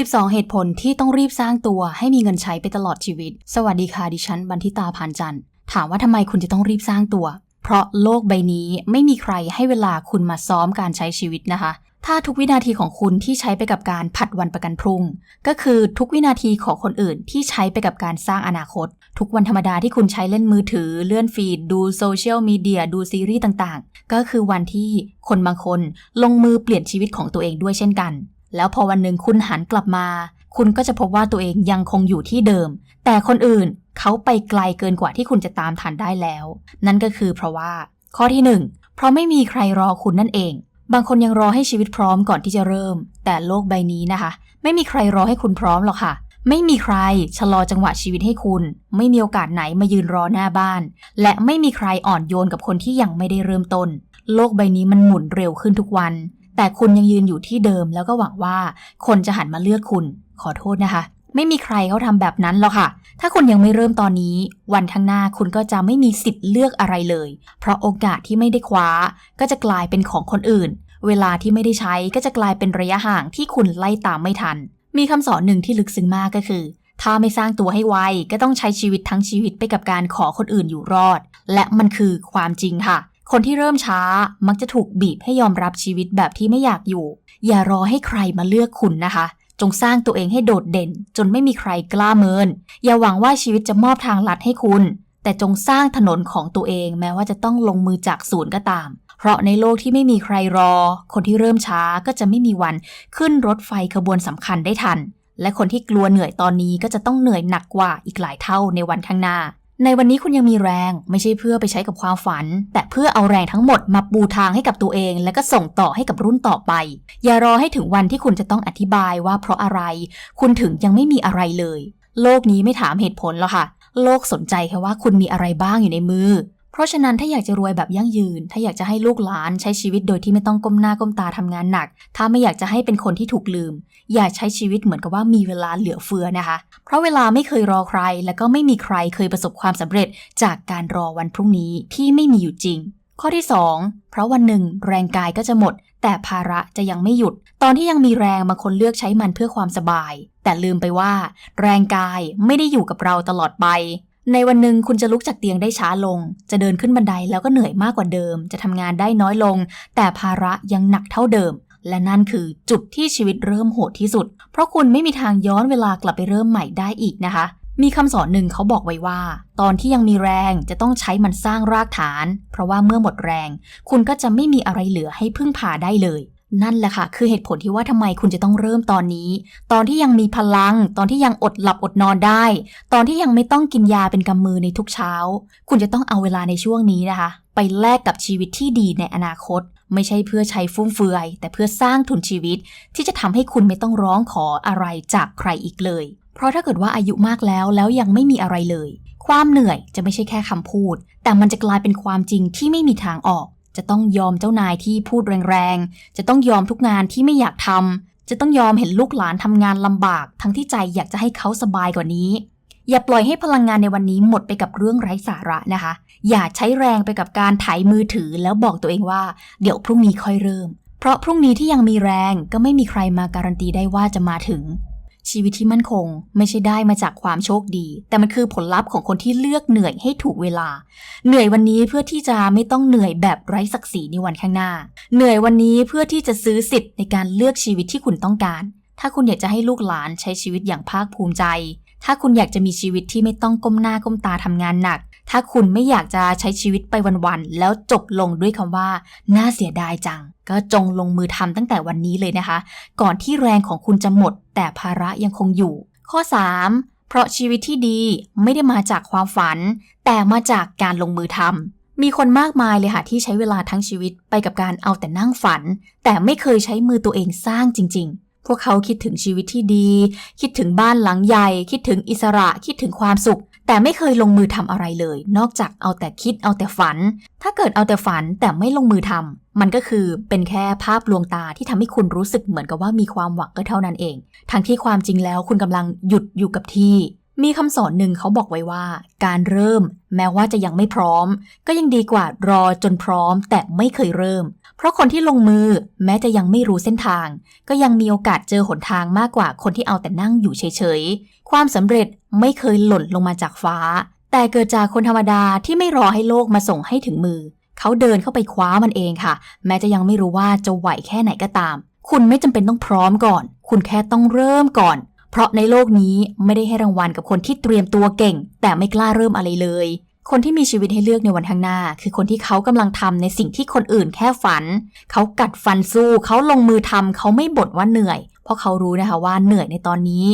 12 เหตุผลที่ต้องรีบสร้างตัวให้มีเงินใช้ไปตลอดชีวิต สวัสดีค่ะดิฉันบันทิตาพานจันทร์ ถามว่าทำไมคุณจะต้องรีบสร้างตัว เพราะโลกใบนี้ไม่มีใครให้เวลาคุณมาซ้อมการใช้ชีวิตนะคะ ถ้าทุกวินาทีของคุณที่ใช้ไปกับการผัดวันประกันพรุ่ง ก็คือทุกวินาทีของคนอื่นที่ใช้ไปกับการสร้างอนาคต ทุกวันธรรมดาที่คุณใช้เล่นมือถือ เลื่อนฟีด ดูโซเชียลมีเดียดูซีรีส์ต่างๆ ก็คือวันที่คนบางคนลงมือเปลี่ยนชีวิตของตัวเองด้วยเช่นกัน แล้วพอวันหนึ่งคุณหันกลับมา คุณก็จะพบว่าตัวเองยังคงอยู่ที่เดิม แต่คนอื่นเขาไปไกลเกินกว่าที่คุณจะตามทันได้แล้ว นั่นก็คือเพราะว่า ข้อที่หนึ่งเพราะไม่มีใครรอคุณนั่นเอง บางคนยังรอให้ชีวิตพร้อมก่อนที่จะเริ่ม แต่โลกใบนี้นะคะ ไม่มีใครรอให้คุณพร้อมหรอกค่ะไม่มีใครชะลอจังหวะชีวิตให้คุณ ไม่มีโอกาสไหนมายืนรอหน้าบ้าน และไม่มีใครอ่อนโยนกับคนที่ยังไม่ได้เริ่มต้น โลกใบนี้มันหมุนเร็วขึ้นทุกวัน แต่คุณยังยืนอยู่ที่เดิมแล้วก็หวังว่าคนจะหันมาเลือกคุณ ขอโทษนะคะ ไม่มีใครเขาทำแบบนั้นหรอกค่ะ ถ้าคุณยังไม่เริ่มตอนนี้ วันข้างหน้าคุณก็จะไม่มีสิทธิ์เลือกอะไรเลย เพราะโอกาสที่ไม่ได้คว้า ก็จะกลายเป็นของคนอื่น เวลาที่ไม่ได้ใช้ก็จะกลายเป็นระยะห่างที่คุณไล่ตามไม่ทัน มีคำสอนหนึ่งที่ลึกซึ้งมากก็คือถ้าไม่สร้างตัวให้ไวก็ต้องใช้ชีวิตทั้งชีวิตไปกับการขอคนอื่นอยู่รอด และมันคือความจริงค่ะ คนที่เริ่มช้ามักจะถูกบีบให้ยอมรับชีวิตแบบที่ไม่อยากอยู่ อย่ารอให้ใครมาเลือกคุณนะคะ จงสร้างตัวเองให้โดดเด่น จนไม่มีใครกล้าเมิน อย่าหวังว่าชีวิตจะมอบทางลัดให้คุณ แต่จงสร้างถนนของตัวเองแม้ว่าจะต้องลงมือจากศูนย์ก็ตาม เพราะในโลกที่ไม่มีใครรอ คนที่เริ่มช้าก็จะไม่มีวันขึ้นรถไฟขบวนสำคัญได้ทัน และคนที่กลัวเหนื่อยตอนนี้ก็จะต้องเหนื่อยหนักกว่าอีกหลายเท่าในวันข้างหน้า ในวันนี้คุณยังมีแรงไม่ใช่เพื่อไปใช้กับความฝัน แต่เพื่อเอาแรงทั้งหมดมาปูทางให้กับตัวเอง และก็ส่งต่อให้กับรุ่นต่อไป อย่ารอให้ถึงวันที่คุณจะต้องอธิบายว่าเพราะอะไร คุณถึงยังไม่มีอะไรเลย โลกนี้ไม่ถามเหตุผลหรอกค่ะ โลกสนใจแค่ว่าคุณมีอะไรบ้างอยู่ในมือ เพราะฉะนั้นถ้าอยากจะรวยแบบยั่งยืน ถ้าอยากจะให้ลูกหลานใช้ชีวิตโดยที่ไม่ต้องก้มหน้าก้มตาทำงานหนัก ถ้าไม่อยากจะให้เป็นคนที่ถูกลืม อย่าใช้ชีวิตเหมือนกับว่ามีเวลาเหลือเฟือนะคะ เพราะเวลาไม่เคยรอใคร และก็ไม่มีใครเคยประสบความสำเร็จจากการรอวันพรุ่งนี้ที่ไม่มีอยู่จริง ข้อที่ 2 เพราะวันหนึ่งแรงกายก็จะหมด แต่ภาระจะยังไม่หยุด ตอนที่ยังมีแรงบางคนเลือกใช้มันเพื่อความสบาย แต่ลืมไปว่า แรงกายไม่ได้อยู่กับเราตลอดไปในวันหนึ่งคุณจะลุกจากเตียงได้ช้าลง จะเดินขึ้นบันไดแล้วก็เหนื่อยมากกว่าเดิม จะทำงานได้น้อยลง แต่ภาระยังหนักเท่าเดิม และนั่นคือจุดที่ชีวิตเริ่มโหดที่สุด เพราะคุณไม่มีทางย้อนเวลากลับไปเริ่มใหม่ได้อีกนะคะ มีคำสอนหนึ่งเขาบอกไว้ว่า ตอนที่ยังมีแรงจะต้องใช้มันสร้างรากฐาน เพราะว่าเมื่อหมดแรง คุณก็จะไม่มีอะไรเหลือให้พึ่งพาได้เลยนั่นแหละค่ะ คือเหตุผลที่ว่าทำไมคุณจะต้องเริ่มตอนนี้ ตอนที่ยังมีพลัง ตอนที่ยังอดหลับอดนอนได้ ตอนที่ยังไม่ต้องกินยาเป็นกำมือในทุกเช้า คุณจะต้องเอาเวลาในช่วงนี้นะคะ ไปแลกกับชีวิตที่ดีในอนาคต ไม่ใช่เพื่อใช้ฟุ่มเฟือย แต่เพื่อสร้างทุนชีวิตที่จะทำให้คุณไม่ต้องร้องขออะไรจากใครอีกเลย เพราะถ้าเกิดว่าอายุมากแล้วแล้วยังไม่มีอะไรเลย ความเหนื่อยจะไม่ใช่แค่คำพูด แต่มันจะกลายเป็นความจริงที่ไม่มีทางออก จะต้องยอมเจ้านายที่พูดแรงๆ จะต้องยอมทุกงานที่ไม่อยากทำจะต้องยอมเห็นลูกหลานทำงานลำบาก ทั้งที่ใจอยากจะให้เขาสบายกว่านี้ อย่าปล่อยให้พลังงานในวันนี้หมดไปกับเรื่องไร้สาระนะคะ อย่าใช้แรงไปกับการถ่ายมือถือแล้วบอกตัวเองว่า เดี๋ยวพรุ่งนี้ค่อยเริ่ม เพราะพรุ่งนี้ที่ยังมีแรงก็ไม่มีใครมาการันตีได้ว่าจะมาถึง ชีวิตที่มั่นคง ไม่ใช่ได้มาจากความโชคดี แต่มันคือผลลัพธ์ของคนที่เลือกเหนื่อยให้ถูกเวลา เหนื่อยวันนี้เพื่อที่จะไม่ต้องเหนื่อยแบบไร้ศักดิ์ศรีในวันข้างหน้า เหนื่อยวันนี้เพื่อที่จะซื้อสิทธิ์ในการเลือกชีวิตที่คุณต้องการถ้าคุณอยากจะให้ลูกหลานใช้ชีวิตอย่างภาคภูมิใจ ถ้าคุณอยากจะมีชีวิตที่ไม่ต้องก้มหน้าก้มตาทำงานหนัก ถ้าคุณไม่อยากจะใช้ชีวิตไปวันๆ แล้วจบลงด้วยคำว่า น่าเสียดายจัง ก็จงลงมือทำตั้งแต่วันนี้เลยนะคะ ก่อนที่แรงของคุณจะหมด แต่ภาระยังคงอยู่ ข้อ 3 เพราะชีวิตที่ดีไม่ได้มาจากความฝัน แต่มาจากการลงมือทำมีคนมากมายเลยค่ะที่ใช้เวลาทั้งชีวิตไปกับการเอาแต่นั่งฝัน แต่ไม่เคยใช้มือตัวเองสร้างจริงๆ พวกเขาคิดถึงชีวิตที่ดี คิดถึงบ้านหลังใหญ่ คิดถึงอิสระคิดถึงความสุข แต่ไม่เคยลงมือทำอะไรเลย นอกจากเอาแต่คิดเอาแต่ฝัน ถ้าเกิดเอาแต่ฝันแต่ไม่ลงมือทำมันก็คือเป็นแค่ภาพลวงตาที่ทำให้คุณรู้สึกเหมือนกับว่ามีความหวังก็เท่านั้นเอง ทั้งที่ความจริงแล้วคุณกำลังหยุดอยู่กับที่ มีคำสอนหนึ่งเขาบอกไว้ว่า การเริ่ม แม้ว่าจะยังไม่พร้อม ก็ยังดีกว่ารอจนพร้อมแต่ไม่เคยเริ่ม เพราะคนที่ลงมือแม้จะยังไม่รู้เส้นทาง ก็ยังมีโอกาสเจอหนทางมากกว่าคนที่เอาแต่นั่งอยู่เฉยๆ ความสำเร็จไม่เคยหล่นลงมาจากฟ้า แต่เกิดจากคนธรรมดาที่ไม่รอให้โลกมาส่งให้ถึงมือ เขาเดินเข้าไปคว้ามันเองค่ะ แม้จะยังไม่รู้ว่าจะไหวแค่ไหนก็ตาม คุณไม่จำเป็นต้องพร้อมก่อน คุณแค่ต้องเริ่มก่อน เพราะในโลกนี้ไม่ได้ให้รางวัลกับคนที่เตรียมตัวเก่ง แต่ไม่กล้าเริ่มอะไรเลย คนที่มีชีวิตให้เลือกในวันข้างหน้า คือคนที่เขากำลังทำในสิ่งที่คนอื่นแค่ฝัน เขากัดฟันสู้ เขาลงมือทำเขาไม่บ่นว่าเหนื่อย เพราะเขารู้นะคะว่าเหนื่อยในตอนนี้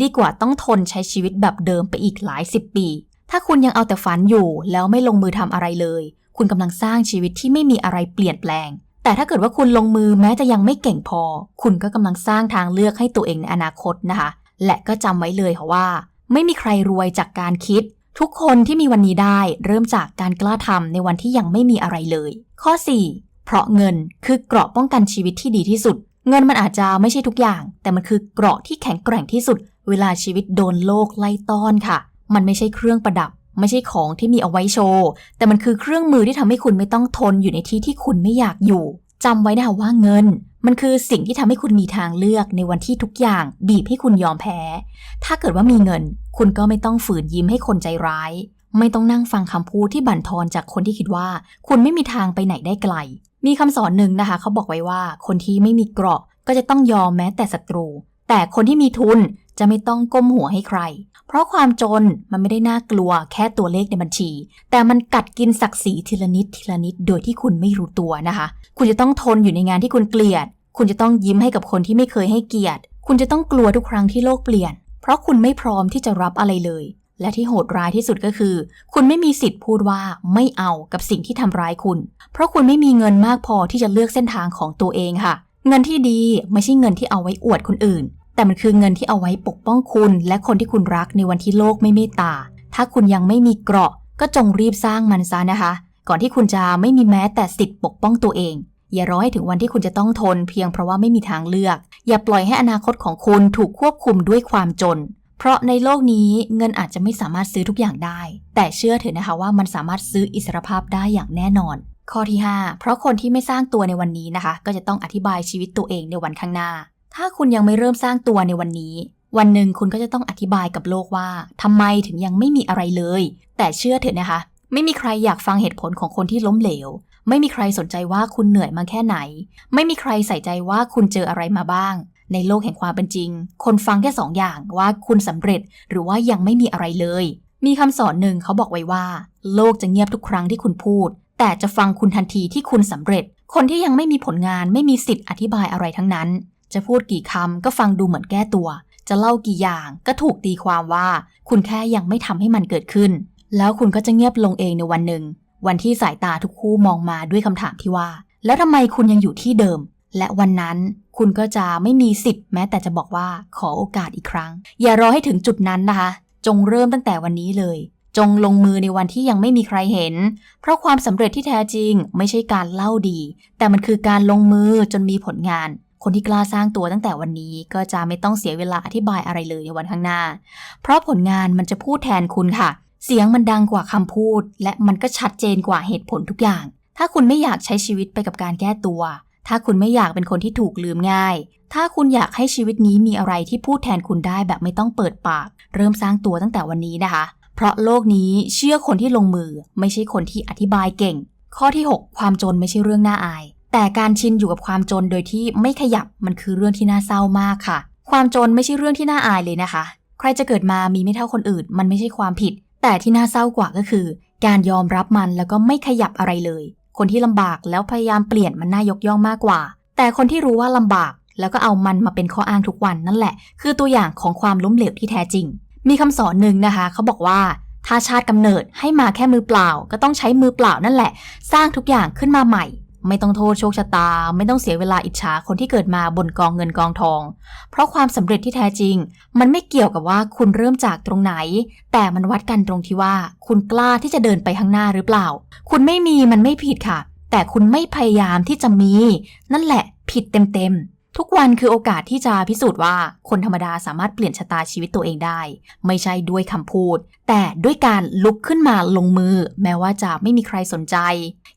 ดีกว่าต้องทนใช้ชีวิตแบบเดิมไปอีกหลายสิบปี ถ้าคุณยังเอาแต่ฝันอยู่ แล้วไม่ลงมือทำอะไรเลย คุณกำลังสร้างชีวิตที่ไม่มีอะไรเปลี่ยนแปลง แต่ถ้าเกิดว่าคุณลงมือแม้จะยังไม่เก่งพอ คุณก็กำลังสร้างทางเลือกให้ตัวเองในอนาคตนะคะ และก็จำไว้เลยค่ะว่า ไม่มีใครรวยจากการคิด ทุกคนที่มีวันนี้ได้เริ่มจากการกล้าทำในวันที่ยังไม่มีอะไรเลย ข้อ 4 เพราะเงินคือเกราะป้องกันชีวิตที่ดีที่สุด เงินมันอาจจะไม่ใช่ทุกอย่าง แต่มันคือเกราะที่แข็งแกร่งที่สุด เวลาชีวิตโดนโลกไล่ต้อนค่ะ มันไม่ใช่เครื่องประดับ ไม่ใช่ของที่มีเอาไว้โชว์ แต่มันคือเครื่องมือที่ทำให้คุณไม่ต้องทนอยู่ในที่ที่คุณไม่อยากอยู่ จำไว้นะคะว่าเงิน มันคือสิ่งที่ทำให้คุณมีทางเลือกในวันที่ทุกอย่างบีบให้คุณยอมแพ้ ถ้าเกิดว่ามีเงิน คุณก็ไม่ต้องฝืนยิ้มให้คนใจร้าย ไม่ต้องนั่งฟังคำพูดที่บั่นทอนจากคนที่คิดว่า คุณไม่มีทางไปไหนได้ไกล มีคำสอนหนึ่งนะคะ เขาบอกไว้ว่าคนที่ไม่มีเกราะก็จะต้องยอมแม้แต่ศัตรู แต่คนที่มีทุน จะไม่ต้องก้มหัวให้ใคร เพราะความจนมันไม่ได้น่ากลัวแค่ตัวเลขในบัญชี แต่มันกัดกินศักดิ์ศรีทีละนิดทีละนิดโดยที่คุณไม่รู้ตัวนะคะ คุณจะต้องทนอยู่ในงานที่คุณเกลียด คุณจะต้องยิ้มให้กับคนที่ไม่เคยให้เกียรติ คุณจะต้องกลัวทุกครั้งที่โลกเปลี่ยน เพราะคุณไม่พร้อมที่จะรับอะไรเลย และที่โหดร้ายที่สุดก็คือ คุณไม่มีสิทธิ์พูดว่าไม่เอากับสิ่งที่ทำร้ายคุณ เพราะคุณไม่มีเงินมากพอที่จะเลือกเส้นทางของตัวเองค่ะเงินที่ดีไม่ใช่เงินที่เอาไว้อวดคนอื่น แต่มันคือเงินที่เอาไว้ปกป้องคุณ และคนที่คุณรักในวันที่โลกไม่เมตตา ถ้าคุณยังไม่มีเกราะ ก็จงรีบสร้างมันซะนะคะ ก่อนที่คุณจะไม่มีแม้แต่สิทธิ์ปกป้องตัวเอง อย่ารอให้ถึงวันที่คุณจะต้องทน เพียงเพราะว่าไม่มีทางเลือก อย่าปล่อยให้อนาคตของคุณถูกควบคุมด้วยความจน เพราะในโลกนี้เงินอาจจะไม่สามารถซื้อทุกอย่างได้ แต่เชื่อเถอะนะคะว่ามันสามารถซื้ออิสรภาพได้อย่างแน่นอน ข้อที่ 5 เพราะคนที่ไม่สร้างตัวในวันนี้นะคะ ก็จะต้องอธิบายชีวิตตัวเองในวันข้างหน้า ถ้าคุณยังไม่เริ่มสร้างตัวในวันนี้ วันหนึ่งคุณก็จะต้องอธิบายกับโลกว่าทำไมถึงยังไม่มีอะไรเลย แต่เชื่อเถอะนะคะ ไม่มีใครอยากฟังเหตุผลของคนที่ล้มเหลว ไม่มีใครสนใจว่าคุณเหนื่อยมาแค่ไหน ไม่มีใครใส่ใจว่าคุณเจออะไรมาบ้าง ในโลกแห่งความเป็นจริง คนฟังแค่สองอย่างว่าคุณสำเร็จหรือว่ายังไม่มีอะไรเลย มีคำสอนหนึ่งเขาบอกไว้ว่า โลกจะเงียบทุกครั้งที่คุณพูด แต่จะฟังคุณทันทีที่คุณสำเร็จ คนที่ยังไม่มีผลงานไม่มีสิทธิ์อธิบายอะไรทั้งนั้น จะพูดกี่คำก็ฟังดูเหมือนแก้ตัว จะเล่ากี่อย่างก็ถูกตีความว่า คุณแค่ยังไม่ทำให้มันเกิดขึ้น แล้วคุณก็จะเงียบลงเองในวันหนึ่ง วันที่สายตาทุกคู่มองมาด้วยคำถามที่ว่า แล้วทำไมคุณยังอยู่ที่เดิม และวันนั้นคุณก็จะไม่มีสิทธิ์แม้แต่จะบอกว่าขอโอกาสอีกครั้ง อย่ารอให้ถึงจุดนั้นนะคะ จงเริ่มตั้งแต่วันนี้เลยจงลงมือในวันที่ยังไม่มีใครเห็น เพราะความสำเร็จที่แท้จริงไม่ใช่การเล่าดี แต่มันคือการลงมือจนมีผลงาน คนที่กล้าสร้างตัวตั้งแต่วันนี้ก็จะไม่ต้องเสียเวลาอธิบายอะไรเลยในวันข้างหน้า เพราะผลงานมันจะพูดแทนคุณค่ะ เสียงมันดังกว่าคำพูด และมันก็ชัดเจนกว่าเหตุผลทุกอย่าง ถ้าคุณไม่อยากใช้ชีวิตไปกับการแก้ตัว ถ้าคุณไม่อยากเป็นคนที่ถูกลืมง่าย ถ้าคุณอยากให้ชีวิตนี้มีอะไรที่พูดแทนคุณได้แบบไม่ต้องเปิดปาก เริ่มสร้างตัวตั้งแต่วันนี้นะคะ เพราะโลกนี้เชื่อคนที่ลงมือ ไม่ใช่คนที่อธิบายเก่ง ข้อที่ 6 ความจนไม่ใช่เรื่องน่าอาย แต่การชินอยู่กับความจนโดยที่ไม่ขยับมันคือเรื่องที่น่าเศร้ามากค่ะ ความจนไม่ใช่เรื่องที่น่าอายเลยนะคะ ใครจะเกิดมามีไม่เท่าคนอื่น มันไม่ใช่ความผิด แต่ที่น่าเศร้ากว่าก็คือ การยอมรับมันแล้วก็ไม่ขยับอะไรเลย คนที่ลำบากแล้วพยายามเปลี่ยนมันน่ายกย่องมากกว่า แต่คนที่รู้ว่าลำบากแล้วก็เอามันมาเป็นข้ออ้างทุกวันนั่นแหละ คือตัวอย่างของความล้มเหลวที่แท้จริง มีคำสอนหนึ่งนะคะ เขาบอกว่าถ้าชาติกำเนิดให้มาแค่มือเปล่า ก็ต้องใช้มือเปล่านั่นแหละ สร้างทุกอย่างขึ้นมาใหม่ ไม่ต้องโทษโชคชะตา ไม่ต้องเสียเวลาอิจฉาคนที่เกิดมาบนกองเงินกองทอง เพราะความสำเร็จที่แท้จริง มันไม่เกี่ยวกับว่าคุณเริ่มจากตรงไหน แต่มันวัดกันตรงที่ว่า คุณกล้าที่จะเดินไปข้างหน้าหรือเปล่า คุณไม่มีมันไม่ผิดค่ะ แต่คุณไม่พยายามที่จะมี นั่นแหละผิดเต็มๆ ทุกวันคือโอกาสที่จะพิสูจน์ว่าคนธรรมดาสามารถเปลี่ยนชะตาชีวิตตัวเองได้ ไม่ใช่ด้วยคำพูด แต่ด้วยการลุกขึ้นมาลงมือ แม้ว่าจะไม่มีใครสนใจ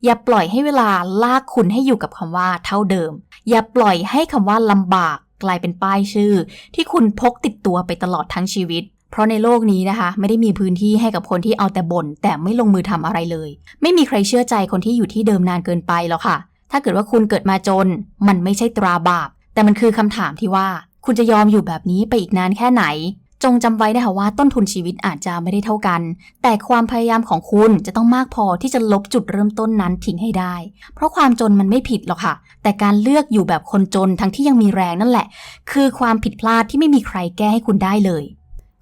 อย่าปล่อยให้เวลาลากคุณให้อยู่กับคำว่าเท่าเดิม อย่าปล่อยให้คำว่าลำบากกลายเป็นป้ายชื่อ ที่คุณพกติดตัวไปตลอดทั้งชีวิตเพราะในโลกนี้นะคะ ไม่ได้มีพื้นที่ให้กับคนที่เอาแต่บ่นแต่ไม่ลงมือทำอะไรเลย ไม่มีใครเชื่อใจคนที่อยู่ที่เดิมนานเกินไปหรอกค่ะ ถ้าเกิดว่าคุณเกิดมาจน มันไม่ใช่ตราบาป แต่มันคือคำถามที่ว่า คุณจะยอมอยู่แบบนี้ไปอีกนานแค่ไหน จงจำไว้นะคะว่าต้นทุนชีวิตอาจจะไม่ได้เท่ากัน แต่ความพยายามของคุณจะต้องมากพอที่จะลบจุดเริ่มต้นนั้นทิ้งให้ได้ เพราะความจนมันไม่ผิดหรอกค่ะ แต่การเลือกอยู่แบบคนจนทั้งที่ยังมีแรงนั่นแหละ คือความผิดพลาดที่ไม่มีใครแก้ให้คุณได้เลย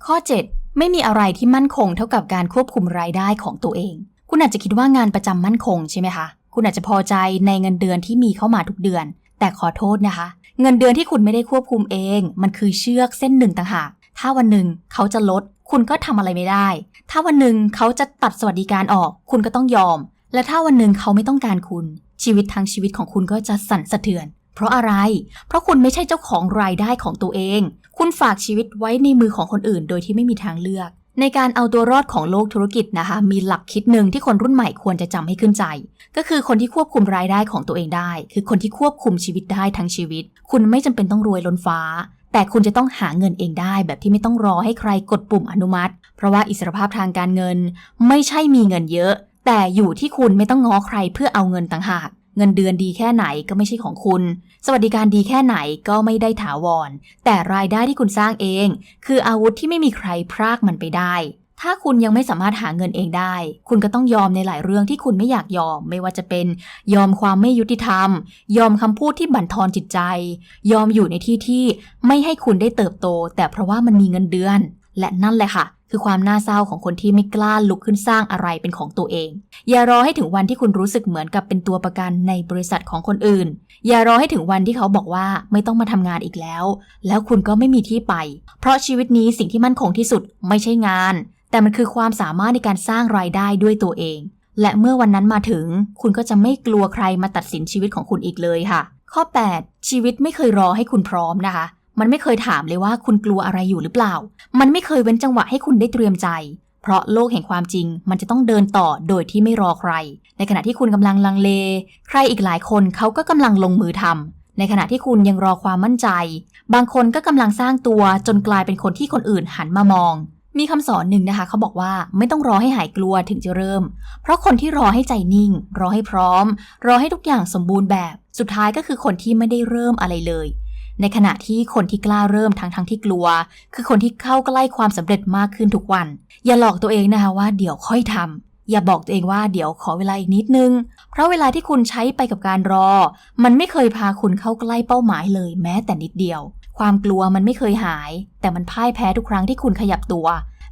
ข้อ 7 ไม่มีอะไรที่มั่นคงเท่ากับการควบคุมรายได้ของตัวเอง คุณอาจจะคิดว่างานประจำมั่นคงใช่ไหมคะคุณอาจจะพอใจในเงินเดือนที่มีเข้ามาทุกเดือน แต่ขอโทษนะคะ เงินเดือนที่คุณไม่ได้ควบคุมเอง มันคือเชือกเส้นหนึ่งต่างหาก ถ้าวันหนึ่งเขาจะลด คุณก็ทำอะไรไม่ได้ ถ้าวันหนึ่งเขาจะตัดสวัสดิการออก คุณก็ต้องยอม และถ้าวันหนึ่งเขาไม่ต้องการคุณ ชีวิตทั้งชีวิตของคุณก็จะสั่นสะเทือน เพราะอะไร เพราะคุณไม่ใช่เจ้าของรายได้ของตัวเอง คุณฝากชีวิตไว้ในมือของคนอื่น โดยที่ไม่มีทางเลือก ในการเอาตัวรอดของโลกธุรกิจนะคะ มีหลักคิดหนึ่งที่คนรุ่นใหม่ควรจะจำให้ขึ้นใจ ก็คือคนที่ควบคุมรายได้ของตัวเองได้ คือคนที่ควบคุมชีวิตได้ทั้งชีวิต คุณไม่จำเป็นต้องรวยล้นฟ้า แต่คุณจะต้องหาเงินเองได้แบบที่ไม่ต้องรอให้ใครกดปุ่มอนุมัติ เพราะว่าอิสรภาพทางการเงิน ไม่ใช่มีเงินเยอะ แต่อยู่ที่คุณไม่ต้องง้อใครเพื่อเอาเงินต่างหาก เงินเดือนดีแค่ไหนก็ไม่ใช่ของคุณ สวัสดิการดีแค่ไหนก็ไม่ได้ถาวร แต่รายได้ที่คุณสร้างเอง คืออาวุธที่ไม่มีใครพรากมันไปได้ ถ้าคุณยังไม่สามารถหาเงินเองได้ คุณก็ต้องยอมในหลายเรื่องที่คุณไม่อยากยอม ไม่ว่าจะเป็น ยอมความไม่ยุติธรรม ยอมคำพูดที่บั่นทอนจิตใจ ยอมอยู่ในที่ที่ไม่ให้คุณได้เติบโต แต่เพราะว่ามันมีเงินเดือน และนั่นแหละค่ะ คือความน่าเศร้าของคนที่ไม่กล้าลุกขึ้นสร้างอะไรเป็นของตัวเอง อย่ารอให้ถึงวันที่คุณรู้สึกเหมือนกับเป็นตัวประกันในบริษัทของคนอื่น อย่ารอให้ถึงวันที่เขาบอกว่าไม่ต้องมาทำงานอีกแล้ว แล้วคุณก็ไม่มีที่ไป เพราะชีวิตนี้สิ่งที่มั่นคงที่สุดไม่ใช่งาน แต่มันคือความสามารถในการสร้างรายได้ด้วยตัวเอง และเมื่อวันนั้นมาถึง คุณก็จะไม่กลัวใครมาตัดสินชีวิตของคุณอีกเลยค่ะ ข้อ 8 ชีวิตไม่เคยรอให้คุณพร้อมนะคะ มันไม่เคยถามเลยว่าคุณกลัวอะไรอยู่หรือเปล่า มันไม่เคยเว้นจังหวะให้คุณได้เตรียมใจ เพราะโลกแห่งความจริง มันจะต้องเดินต่อโดยที่ไม่รอใคร ในขณะที่คุณกำลังลังเล ใครอีกหลายคนเขาก็กำลังลงมือทำในขณะที่คุณยังรอความมั่นใจ บางคนก็กำลังสร้างตัวจนกลายเป็นคนที่คนอื่นหันมามองมีคำสอนหนึ่งนะคะ เขาบอกว่าไม่ต้องรอให้หายกลัวถึงจะเริ่ม เพราะคนที่รอให้ใจนิ่ง รอให้พร้อม รอให้ทุกอย่างสมบูรณ์แบบ สุดท้ายก็คือคนที่ไม่ได้เริ่มอะไรเลย ในขณะที่คนที่กล้าเริ่มทั้งทั้งที่กลัว คือคนที่เข้าใกล้ความสำเร็จมากขึ้นทุกวัน อย่าหลอกตัวเองนะคะว่าเดี๋ยวค่อยทำอย่าบอกตัวเองว่าเดี๋ยวขอเวลาอีกนิดนึง เพราะเวลาที่คุณใช้ไปกับการรอ มันไม่เคยพาคุณเข้าใกล้เป้าหมายเลยแม้แต่นิดเดียว ความกลัวมันไม่เคยหาย แต่มันพ่ายแพ้ทุกครั้งที่คุณขยับตัว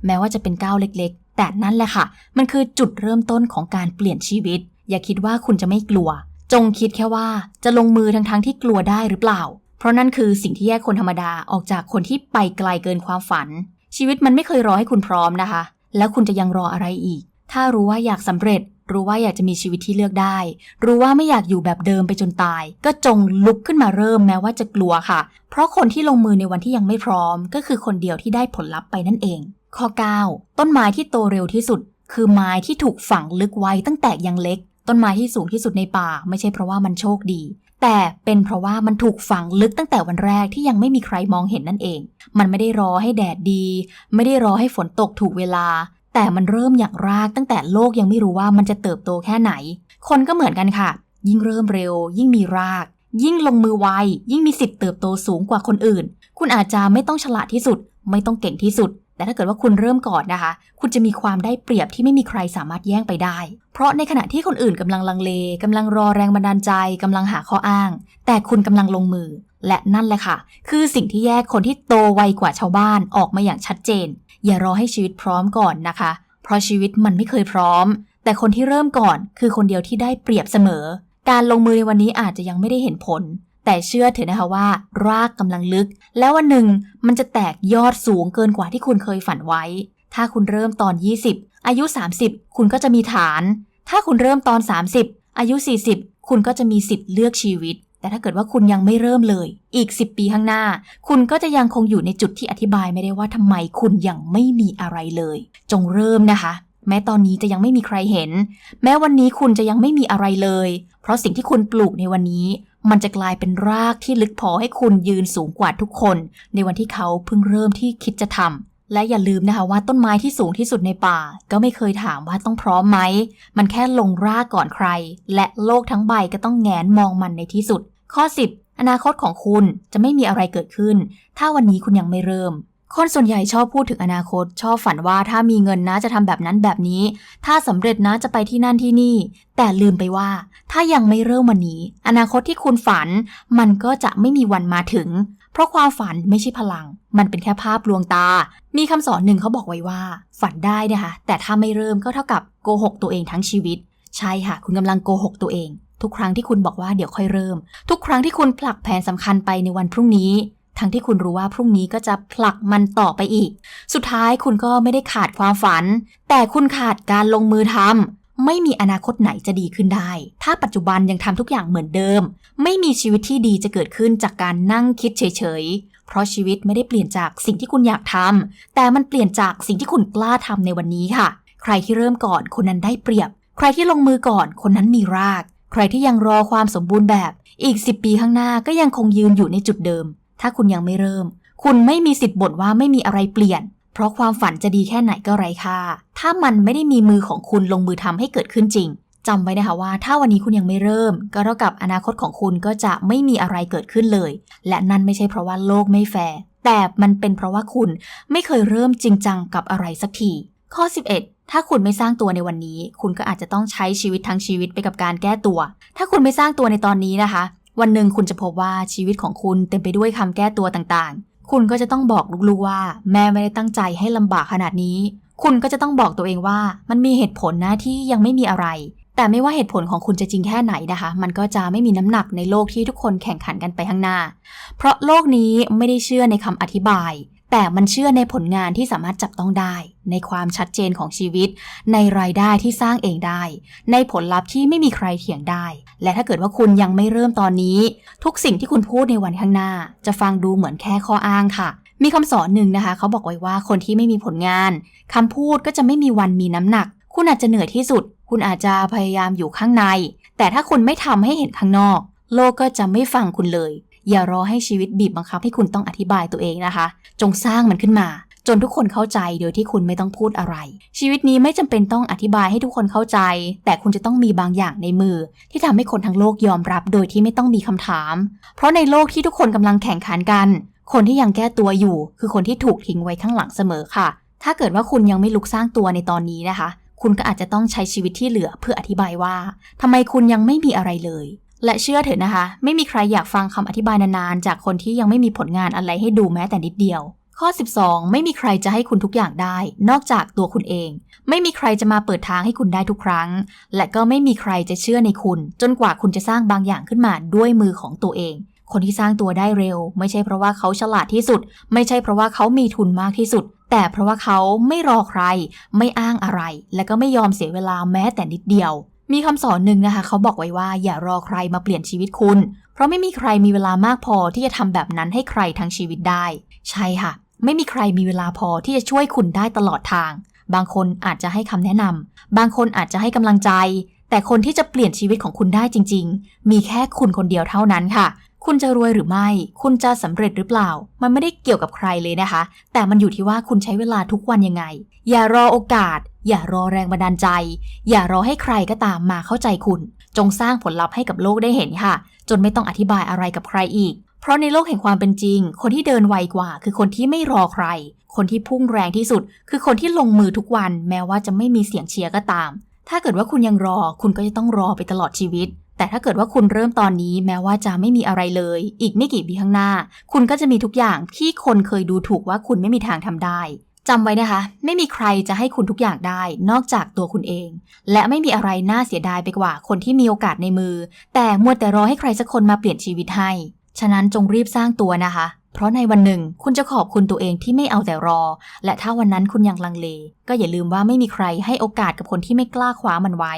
แม้ว่าจะเป็นก้าวเล็ก ๆ แต่นั่นแหละค่ะ มันคือจุดเริ่มต้นของการเปลี่ยนชีวิต อย่าคิดว่าคุณจะไม่กลัวจงคิดแค่ว่าจะลงมือทั้งๆที่กลัวได้หรือเปล่า เพราะนั่นคือสิ่งที่แยกคนธรรมดาออกจากคนที่ไปไกลเกินความฝัน ชีวิตมันไม่เคยรอให้คุณพร้อมนะคะ แล้วคุณจะยังรออะไรอีก ถ้ารู้ว่าอยากสำเร็จ รู้ว่าอยากจะมีชีวิตที่เลือกได้ รู้ว่าไม่อยากอยู่แบบเดิมไปจนตาย ก็จงลุกขึ้นมาเริ่มแม้ว่าจะกลัวค่ะ เพราะคนที่ลงมือในวันที่ยังไม่พร้อม ก็คือคนเดียวที่ได้ผลลัพธ์ไปนั่นเอง ข้อ 9 ต้นไม้ที่โตเร็วที่สุด คือไม้ที่ถูกฝังลึกไว้ตั้งแต่ยังเล็ก ต้นไม้ที่สูงที่สุดในป่า ไม่ใช่เพราะว่ามันโชคดี แต่เป็นเพราะว่ามันถูกฝังลึกตั้งแต่วันแรกที่ยังไม่มีใครมองเห็นนั่นเอง มันไม่ได้รอให้แดดดี ไม่ได้รอให้ฝนตกถูกเวลา แต่มันเริ่มอย่างรากตั้งแต่โลกยังไม่รู้ว่ามันจะเติบโตแค่ไหน คนก็เหมือนกันค่ะ ยิ่งเริ่มเร็ว ยิ่งมีราก ยิ่งลงมือไว ยิ่งมีสิทธิ์เติบโตสูงกว่าคนอื่น คุณอาจจะไม่ต้องฉลาดที่สุด ไม่ต้องเก่งที่สุด แต่ถ้าเกิดว่าคุณเริ่มก่อนนะคะ คุณจะมีความได้เปรียบที่ไม่มีใครสามารถแย่งไปได้ เพราะในขณะที่คนอื่นกำลังลังเลกำลังรอแรงบันดาลใจกำลังหาข้ออ้าง แต่คุณกำลังลงมือ และนั่นแหละค่ะ คือสิ่งที่แยกคนที่โตไวกว่าชาวบ้านออกมาอย่างชัดเจน อย่ารอให้ชีวิตพร้อมก่อนนะคะ เพราะชีวิตมันไม่เคยพร้อม แต่คนที่เริ่มก่อน คือคนเดียวที่ได้เปรียบเสมอ การลงมือในวันนี้อาจจะยังไม่ได้เห็นผล แต่เชื่อเถอะนะคะว่า รากกำลังลึก แล้ววันหนึ่งมันจะแตกยอดสูงเกินกว่าที่คุณเคยฝันไว้ ถ้าคุณเริ่มตอน 20 อายุ 30 คุณก็จะมีฐาน ถ้าคุณเริ่มตอน 30 อายุ 40 คุณก็จะมีสิทธิ์เลือกชีวิต แต่ถ้าเกิดว่าคุณยังไม่เริ่มเลย อีก 10 ปีข้างหน้า คุณก็จะยังคงอยู่ในจุดที่อธิบายไม่ได้ว่าทำไมคุณยังไม่มีอะไรเลย จงเริ่มนะคะแม้ตอนนี้จะยังไม่มีใครเห็น แม้วันนี้คุณจะยังไม่มีอะไรเลย เพราะสิ่งที่คุณปลูกในวันนี้ มันจะกลายเป็นรากที่ลึกพอให้คุณยืนสูงกว่าทุกคน ในวันที่เขาเพิ่งเริ่มที่คิดจะทำและอย่าลืมนะคะว่าต้นไม้ที่สูงที่สุดในป่า ก็ไม่เคยถามว่าต้องพร้อมไหม มันแค่ลงรากก่อนใคร และโลกทั้งใบก็ต้องแงนมองมันในที่สุด ข้อ 10 อนาคตของคุณจะไม่มีอะไรเกิดขึ้น ถ้าวันนี้คุณยังไม่เริ่ม คนส่วนใหญ่ชอบพูดถึงอนาคต ชอบฝันว่าถ้ามีเงินนะจะทำแบบนั้นแบบนี้ ถ้าสำเร็จนะจะไปที่นั่นที่นี่ แต่ลืมไปว่า ถ้ายังไม่เริ่มวันนี้ อนาคตที่คุณฝัน มันก็จะไม่มีวันมาถึง เพราะความฝันไม่ใช่พลัง มันเป็นแค่ภาพลวงตา มีคำสอนหนึ่งเขาบอกไว้ว่า ฝันได้นะคะแต่ถ้าไม่เริ่มก็เท่ากับโกหกตัวเองทั้งชีวิต ใช่ค่ะ คุณกำลังโกหกตัวเอง ทุกครั้งที่คุณบอกว่าเดี๋ยวค่อยเริ่ม ทุกครั้งที่คุณผลักแผนสำคัญไปในวันพรุ่งนี้ ทั้งที่คุณรู้ว่าพรุ่งนี้ก็จะผลักมันต่อไปอีก สุดท้ายคุณก็ไม่ได้ขาดความฝัน แต่คุณขาดการลงมือทำไม่มีอนาคตไหนจะดีขึ้นได้ ถ้าปัจจุบันยังทำทุกอย่างเหมือนเดิม ไม่มีชีวิตที่ดีจะเกิดขึ้นจากการนั่งคิดเฉยๆ เพราะชีวิตไม่ได้เปลี่ยนจากสิ่งที่คุณอยากทำแต่มันเปลี่ยนจากสิ่งที่คุณกล้าทำในวันนี้ค่ะ ใครที่เริ่มก่อนคนนั้นได้เปรียบ ใครที่ลงมือก่อนคนนั้นมีราก ใครที่ยังรอความสมบูรณ์แบบอีก 10 ปีข้างหน้าก็ยังคงยืนอยู่ในจุดเดิม ถ้าคุณยังไม่เริ่ม คุณไม่มีสิทธิ์บ่นว่าไม่มีอะไรเปลี่ยน เพราะความฝันจะดีแค่ไหนก็ไร้ค่า ถ้ามันไม่ได้มีมือของคุณลงมือทำให้เกิดขึ้นจริงจำไว้นะคะว่า ถ้าวันนี้คุณยังไม่เริ่ม ก็เท่ากับอนาคตของคุณก็จะไม่มีอะไรเกิดขึ้นเลย และนั่นไม่ใช่เพราะว่าโลกไม่แฟร์แต่มันเป็นเพราะว่าคุณไม่เคยเริ่มจริงจังกับอะไรสักทีข้อ 11ถ้าคุณไม่สร้างตัวในวันนี้ คุณก็อาจจะต้องใช้ชีวิตทั้งชีวิตไปกับการแก้ตัว ถ้าคุณไม่สร้างตัวในตอนนี้นะคะ วันหนึ่งคุณจะพบว่าชีวิตของคุณเต็มไปด้วยคำแก้ตัวต่างๆ คุณก็จะต้องบอกลูกๆว่า แม่ไม่ได้ตั้งใจให้ลำบากขนาดนี้ คุณก็จะต้องบอกตัวเองว่ามันมีเหตุผลนะที่ยังไม่มีอะไร แต่ไม่ว่าเหตุผลของคุณจะจริงแค่ไหนนะคะ มันก็จะไม่มีน้ำหนักในโลกที่ทุกคนแข่งขันกันไปข้างหน้า เพราะโลกนี้ไม่ได้เชื่อในคำอธิบาย แต่มันเชื่อในผลงานที่สามารถจับต้องได้ ในความชัดเจนของชีวิต ในรายได้ที่สร้างเองได้ ในผลลัพธ์ที่ไม่มีใครเถียงได้ และถ้าเกิดว่าคุณยังไม่เริ่มตอนนี้ ทุกสิ่งที่คุณพูดในวันข้างหน้า จะฟังดูเหมือนแค่ข้ออ้างค่ะ มีคำสอนหนึ่งนะคะ เขาบอกไว้ว่าคนที่ไม่มีผลงานคำพูดก็จะไม่มีวันมีน้ำหนัก คุณอาจจะเหนื่อยที่สุด คุณอาจจะพยายามอยู่ข้างใน แต่ถ้าคุณไม่ทำให้เห็นข้างนอก โลกก็จะไม่ฟังคุณเลย อย่ารอให้ชีวิตบีบบังคับให้คุณต้องอธิบายตัวเองนะคะ จงสร้างมันขึ้นมา จนทุกคนเข้าใจโดยที่คุณไม่ต้องพูดอะไร ชีวิตนี้ไม่จำเป็นต้องอธิบายให้ทุกคนเข้าใจ แต่คุณจะต้องมีบางอย่างในมือ ที่ทำให้คนทั้งโลกยอมรับ โดยที่ไม่ต้องมีคำถาม เพราะในโลกที่ทุกคนกำลังแข่งขันกัน คนที่ยังแก้ตัวอยู่ คือคนที่ถูกทิ้งไว้ข้างหลังเสมอค่ะ ถ้าเกิดว่าคุณยังไม่ลุกสร้างตัวในตอนนี้นะคะคุณก็อาจจะต้องใช้ชีวิตที่เหลือเพื่ออธิบายว่าทำไมคุณยังไม่มีอะไรเลย และเชื่อเถอะนะคะ ไม่มีใครอยากฟังคำอธิบายนานๆ จากคนที่ยังไม่มีผลงานอะไรให้ดูแม้แต่นิดเดียว ข้อ 12 ไม่มีใครจะให้คุณทุกอย่างได้ นอกจากตัวคุณเอง ไม่มีใครจะมาเปิดทางให้คุณได้ทุกครั้ง และก็ไม่มีใครจะเชื่อในคุณ จนกว่าคุณจะสร้างบางอย่างขึ้นมาด้วยมือของตัวเอง คนที่สร้างตัวได้เร็ว ไม่ใช่เพราะว่าเขาฉลาดที่สุด ไม่ใช่เพราะว่าเขามีทุนมากที่สุด แต่เพราะว่าเขาไม่รอใคร ไม่อ้างอะไร และก็ไม่ยอมเสียเวลาแม้แต่นิดเดียว มีคำสอนหนึ่งนะคะ เขาบอกไว้ว่าอย่ารอใครมาเปลี่ยนชีวิตคุณ เพราะไม่มีใครมีเวลามากพอที่จะทำแบบนั้นให้ใครทั้งชีวิตได้ ใช่ค่ะ ไม่มีใครมีเวลาพอที่จะช่วยคุณได้ตลอดทาง บางคนอาจจะให้คำแนะนำบางคนอาจจะให้กำลังใจ แต่คนที่จะเปลี่ยนชีวิตของคุณได้จริง ๆ มีแค่คุณคนเดียวเท่านั้นค่ะ คุณจะรวยหรือไม่ คุณจะสำเร็จหรือเปล่า มันไม่ได้เกี่ยวกับใครเลยนะคะ แต่มันอยู่ที่ว่าคุณใช้เวลาทุกวันยังไง อย่ารอโอกาส อย่ารอแรงบันดาลใจ อย่ารอให้ใครก็ตามมาเข้าใจคุณ จงสร้างผลลัพธ์ให้กับโลกได้เห็นค่ะ จนไม่ต้องอธิบายอะไรกับใครอีก เพราะในโลกแห่งความเป็นจริง คนที่เดินไวกว่า คือคนที่ไม่รอใคร คนที่พุ่งแรงที่สุด คือคนที่ลงมือทุกวัน แม้ว่าจะไม่มีเสียงเชียร์ก็ตาม ถ้าเกิดว่าคุณยังรอ คุณก็จะต้องรอไปตลอดชีวิตแต่ถ้าเกิดว่าคุณเริ่มตอนนี้แม้ว่าจะไม่มีอะไรเลย อีกไม่กี่ปีข้างหน้า คุณก็จะมีทุกอย่างที่คนเคยดูถูกว่าคุณไม่มีทางทำได้ จำไว้นะคะ ไม่มีใครจะให้คุณทุกอย่างได้ นอกจากตัวคุณเอง และไม่มีอะไรน่าเสียดายไปกว่าคนที่มีโอกาสในมือ แต่มัวแต่รอให้ใครสักคนมาเปลี่ยนชีวิตให้ ฉะนั้นจงรีบสร้างตัวนะคะ เพราะในวันหนึ่งคุณจะขอบคุณตัวเองที่ไม่เอาแต่รอ และถ้าวันนั้นคุณยังลังเล ก็อย่าลืมว่าไม่มีใครให้โอกาสกับคนที่ไม่กล้าคว้ามันไว้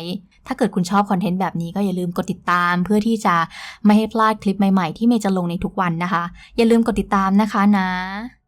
ถ้าเกิดคุณชอบคอนเทนต์แบบนี้ก็อย่าลืมกดติดตาม เพื่อที่จะไม่ให้พลาดคลิปใหม่ๆ ที่เมย์จะลงในทุกวันนะคะ อย่าลืมกดติดตามนะคะนะ